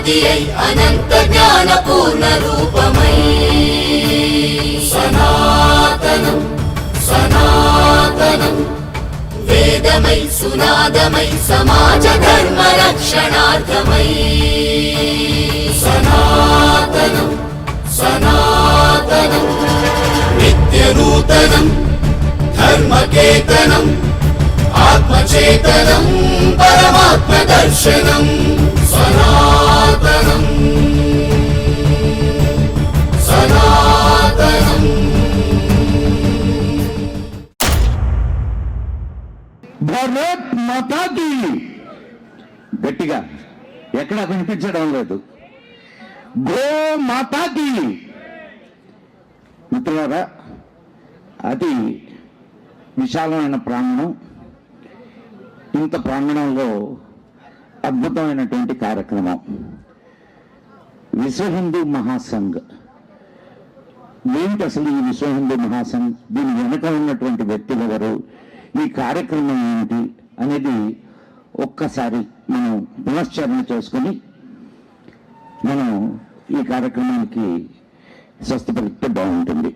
శక్తి అయి అనంత జ్ఞాన పూర్ణ రూపమై. సనాతనం సనాతనం. వేదమై సునాదమై సమాజ ధర్మ రక్షణార్థమై. సనాతనం సనాతనం. నిత్యనూతనం ధర్మకేతనం ఆత్మచేతనం పరమాత్మ దర్శనం. సనాతనం. సనాతనం. భారత్ మాతాకి. గట్టిగా ఎక్కడా వినిపించడం లేదు. గో మాతాకి. మిత్రులారా అతి విశాలమైన ప్రాంగణం. ఇంత ప్రాంగణంలో అద్భుతమైనటువంటి కార్యక్రమం. విశ్వ హిందూ మహాసంఘ్. ఏంటి అసలు ఈ విశ్వ హిందూ మహాసంఘ్? దీని వెనక ఉన్నటువంటి వ్యక్తులు ఎవరు? ఈ కార్యక్రమం ఏమిటి అనేది ఒక్కసారి మనం పునశ్చరణ చేసుకొని మనం ఈ కార్యక్రమానికి స్వస్థపరిస్తే బాగుంటుంది.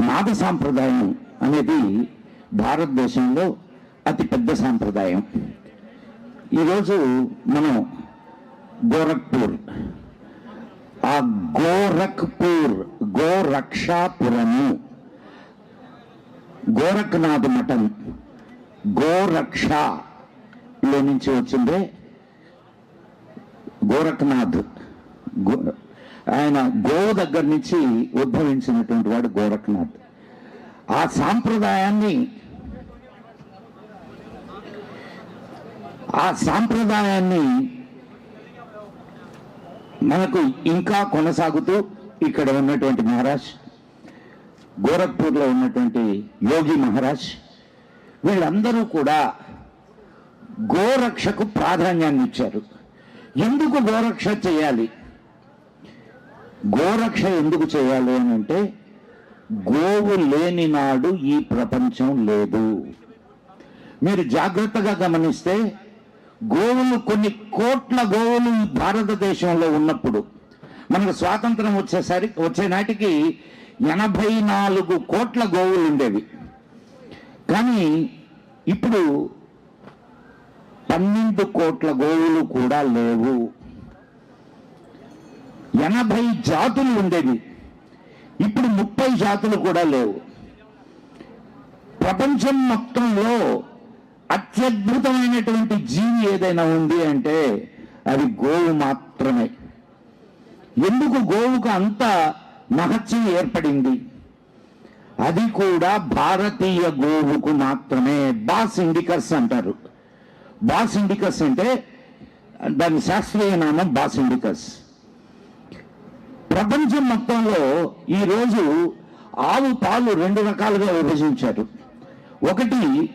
నాద సాంప్రదాయం అనేది భారతదేశంలో అతిపెద్ద సాంప్రదాయం. ఈరోజు మనం గోరఖ్పూర్. ఆ గోరఖ్పూర్ గోరక్షాపురము. గోరఖ్నాథ్ మఠం. గోరక్షలో నుంచి వచ్చిందే గోరఖ్నాథ్. గో ఆయన గో దగ్గర నుంచి ఉద్భవించినటువంటి వాడు గోరఖ్నాథ్. ఆ సాంప్రదాయాన్ని ఆ సాంప్రదాయాన్ని మనకు ఇంకా కొనసాగుతూ ఇక్కడ ఉన్నటువంటి మహారాజ్ గోరఖ్పూర్లో ఉన్నటువంటి యోగి మహారాజ్ వీళ్ళందరూ కూడా గోరక్షకు ప్రాధాన్యాన్ని ఇచ్చారు. ఎందుకు గోరక్ష చేయాలి? గోరక్ష ఎందుకు చేయాలి అని అంటే గోవు లేని నాడు ఈ ప్రపంచం లేదు. మీరు జాగ్రత్తగా గమనిస్తే గోవులు కొన్ని కోట్ల గోవులు భారతదేశంలో ఉన్నప్పుడు మనకు స్వాతంత్రం వచ్చేసరికి వచ్చే నాటికి ఎనభై నాలుగు కోట్ల గోవులు ఉండేవి. కానీ ఇప్పుడు పన్నెండు కోట్ల గోవులు కూడా లేవు. ఎనభై జాతులు ఉండేవి. ఇప్పుడు ముప్పై జాతులు కూడా లేవు. ప్రపంచం మొత్తంలో అత్యద్భుతమైనటువంటి జీవి ఏదైనా ఉంది అంటే అది గోవు మాత్రమే. ఎందుకు గోవుకు అంత మహత్యం ఏర్పడింది? అది కూడా భారతీయ గోవుకు మాత్రమే. బాస్ ఇండికస్ అంటారు. బాస్ ఇండికస్ అంటే దాని శాస్త్రీయ నామం బాస్ ఇండికస్ ప్రపంచం మొత్తంలో ఈరోజు ఆవు పాలు రెండు రకాలుగా విభజించారు. ఒకటి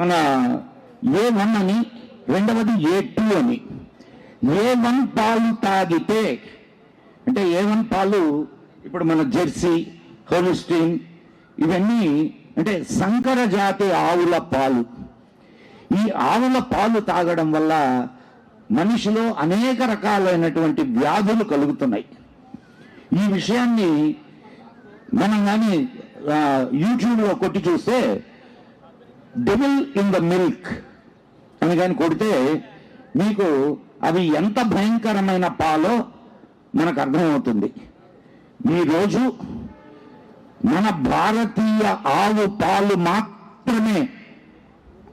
మన ఏ వన్ అని రెండవది ఏ టూ అని. ఏ వన్ పాలు తాగితే అంటే ఏ వన్ పాలు ఇప్పుడు మన జెర్సీ హోలిస్టీన్ ఇవన్నీ అంటే సంకర జాతి ఆవుల పాలు. ఈ ఆవుల పాలు తాగడం వల్ల మనిషిలో అనేక రకాలైనటువంటి వ్యాధులు కలుగుతున్నాయి. ఈ విషయాన్ని మనం కానీ యూట్యూబ్లో కొట్టి చూస్తే డెవిల్ ఇన్ ద మిల్క్ అని కానీ కొడితే మీకు అవి ఎంత భయంకరమైన పాలో మనకు అర్థమవుతుంది. ఈరోజు మన భారతీయ ఆవు పాలు మాత్రమే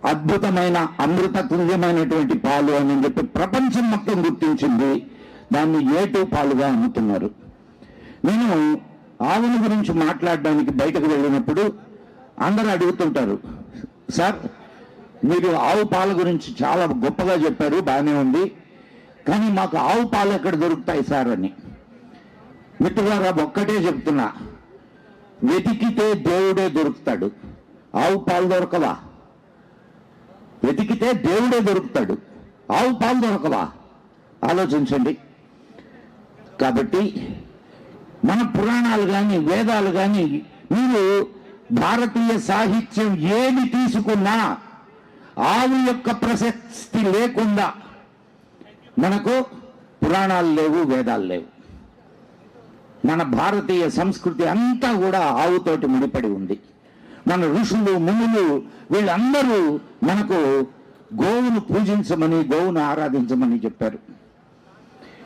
అద్భుతమైన అమృత తుల్యమైనటువంటి పాలు అని చెప్పి ప్రపంచం మొత్తం గుర్తించింది. దాన్ని ఏటు పాలుగా అమ్ముతున్నారు. నేను ఆవుల గురించి మాట్లాడడానికి బయటకు వెళ్ళినప్పుడు అందరూ అడుగుతుంటారు సార్ మీరు ఆవు పాల గురించి చాలా గొప్పగా చెప్పారు బాగానే ఉంది. కానీ మాకు ఆవు పాలు ఎక్కడ దొరుకుతాయి సార్ అని. మిత్రులారా ఒక్కటే చెప్తున్నా. వెతికితే దేవుడే దొరుకుతాడు. ఆవు పాలు దొరకవా? వెతికితే దేవుడే దొరుకుతాడు. ఆవు పాలు దొరకవా? ఆలోచించండి. కాబట్టి మన పురాణాలు కానీ వేదాలు కానీ మీరు భారతీయ సాహిత్యం ఏమి తీసుకున్నా ఆవు యొక్క ప్రశస్తి లేకుండా మనకు పురాణాలు లేవు వేదాలు లేవు. మన భారతీయ సంస్కృతి అంతా కూడా ఆవుతోటి ముడిపడి ఉంది. మన ఋషులు మునులు వీళ్ళందరూ మనకు గోవును పూజించమని గోవును ఆరాధించమని చెప్పారు.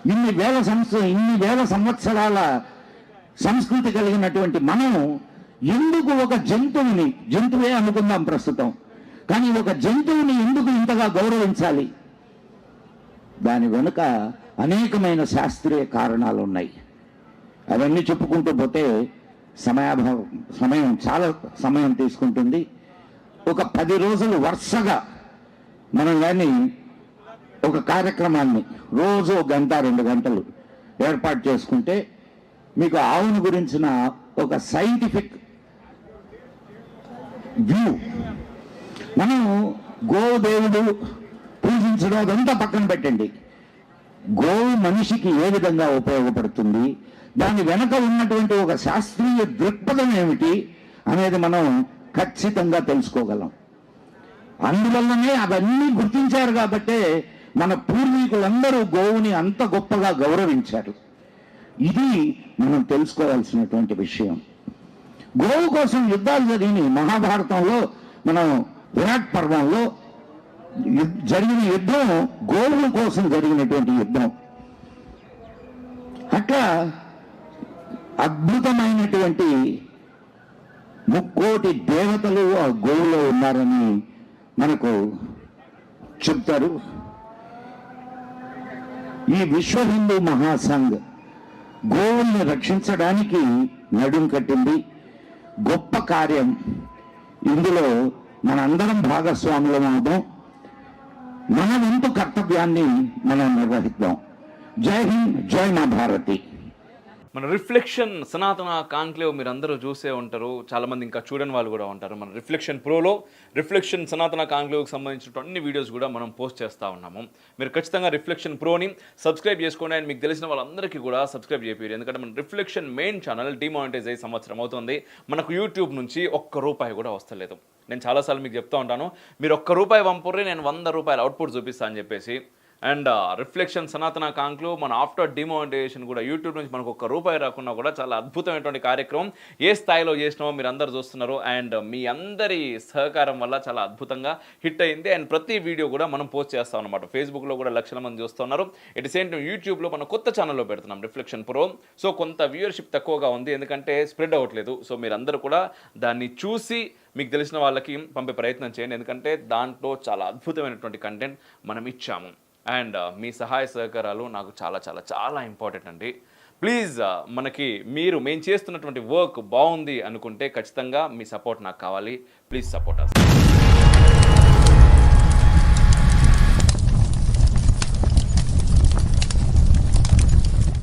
ఇన్ని వేల సంవత్సరం ఇన్ని వేల సంవత్సరాల సంస్కృతి కలిగినటువంటి మనం ఎందుకు ఒక జంతువుని జంతువే అనుకుందాం ప్రస్తుతం. కానీ ఒక జంతువుని ఎందుకు ఇంతగా గౌరవించాలి? దాని వెనుక అనేకమైన శాస్త్రీయ కారణాలు ఉన్నాయి అవన్నీ చెప్పుకుంటూ పోతే సమయాభావం సమయం చాలా సమయం తీసుకుంటుంది. ఒక పది రోజులు వరుసగా మనం కానీ ఒక కార్యక్రమాన్ని రోజు ఒక గంట రెండు గంటలు ఏర్పాటు చేసుకుంటే మీకు ఆవును గురించిన ఒక సైంటిఫిక్ వ్యూ. మనం గోదేవుడు పూజించడం అదంతా పక్కన పెట్టండి. గోవు మనిషికి ఏ విధంగా ఉపయోగపడుతుంది? దాని వెనక ఉన్నటువంటి ఒక శాస్త్రీయ దృక్పథం ఏమిటి అనేది మనం ఖచ్చితంగా తెలుసుకోగలం. అందువల్లనే అవన్నీ గుర్తించారు కాబట్టే మన పూర్వీకులందరూ గోవుని అంత గొప్పగా గౌరవించారు. ఇది మనం తెలుసుకోవాల్సినటువంటి విషయం. గోవు కోసం యుద్ధాలు జరిగినాయి. మహాభారతంలో మనం విరాట్ పర్వంలో జరిగిన యుద్ధం గోవుల కోసం జరిగినటువంటి యుద్ధం. అట్లా అద్భుతమైనటువంటి ముక్కోటి దేవతలు ఆ గోవులో ఉన్నారని మనకు చెప్తారు. ఈ విశ్వ హిందూ మహాసంఘ్ గోవుల్ని రక్షించడానికి నడుం కట్టింది. గొప్ప కార్యం. ఇందులో మనందరం భాగస్వాములం అవుదాం. మన వంతు కర్తవ్యాన్ని మనం నిర్వహిద్దాం. జై హింద్ జై మా భారతి. మన రిఫ్లెక్షన్ సనాతన కాన్క్లేవ్ మీరు అందరూ చూసే ఉంటారు. చాలామంది ఇంకా చూడని వాళ్ళు కూడా ఉంటారు. మన రిఫ్లెక్షన్ ప్రోలో రిఫ్లెక్షన్ సనాతన కాన్క్లేవ్కి సంబంధించిన అన్ని వీడియోస్ కూడా మనం పోస్ట్ చేస్తూ ఉన్నాము. మీరు ఖచ్చితంగా రిఫ్లెక్షన్ ప్రోని సబ్స్క్రైబ్ చేసుకోండి అండ్ మీకు తెలిసిన వాళ్ళందరికీ కూడా సబ్స్క్రైబ్ చేయరు ఎందుకంటే మన రిఫ్లెక్షన్ మెయిన్ ఛానల్ డిమానిటైజ్ అయ్యి సంవత్సరం అవుతుంది. మనకు యూట్యూబ్ నుంచి ఒక్క రూపాయి కూడా వస్తలేదు. నేను చాలాసార్లు మీకు చెప్తా ఉంటాను. మీరు ఒక్క రూపాయి పంపుర్రి నేను వంద రూపాయల అవుట్పుట్ చూపిస్తాను అని చెప్పేసి అండ్ రిఫ్లెక్షన్ సనాతన కాంక్లు మన ఆఫ్టర్ డిమోనిటైజేషన్ కూడా యూట్యూబ్ నుంచి మనకు ఒక్క రూపాయి రాకున్నా కూడా చాలా అద్భుతమైనటువంటి కార్యక్రమం. ఏ స్థాయిలో చేసినామో మీరు అందరు చూస్తున్నారు? అండ్ మీ అందరి సహకారం వల్ల చాలా అద్భుతంగా హిట్ అయింది. అండ్ ప్రతి వీడియో కూడా మనం పోస్ట్ చేస్తాం అనమాట ఫేస్బుక్లో కూడా లక్షల మంది చూస్తున్నారు. ఎట్ సేమ్ టైం యూట్యూబ్లో మనం కొత్త ఛానల్లో పెడుతున్నాం రిఫ్లెక్షన్ ప్రో సో కొంత వ్యూయర్షిప్ తక్కువగా ఉంది. ఎందుకంటే స్ప్రెడ్ అవ్వట్లేదు. సో మీరందరూ కూడా దాన్ని చూసి మీకు తెలిసిన వాళ్ళకి పంపే ప్రయత్నం చేయండి. ఎందుకంటే దాంట్లో చాలా అద్భుతమైనటువంటి కంటెంట్ మనం ఇచ్చాము. అండ్ మీ సహాయ సహకారాలు నాకు చాలా చాలా చాలా ఇంపార్టెంట్ అండి. ప్లీజ్ మనకి మీరు మేము చేస్తున్నటువంటి వర్క్ బాగుంది అనుకుంటే ఖచ్చితంగా మీ సపోర్ట్ నాకు కావాలి. Please support us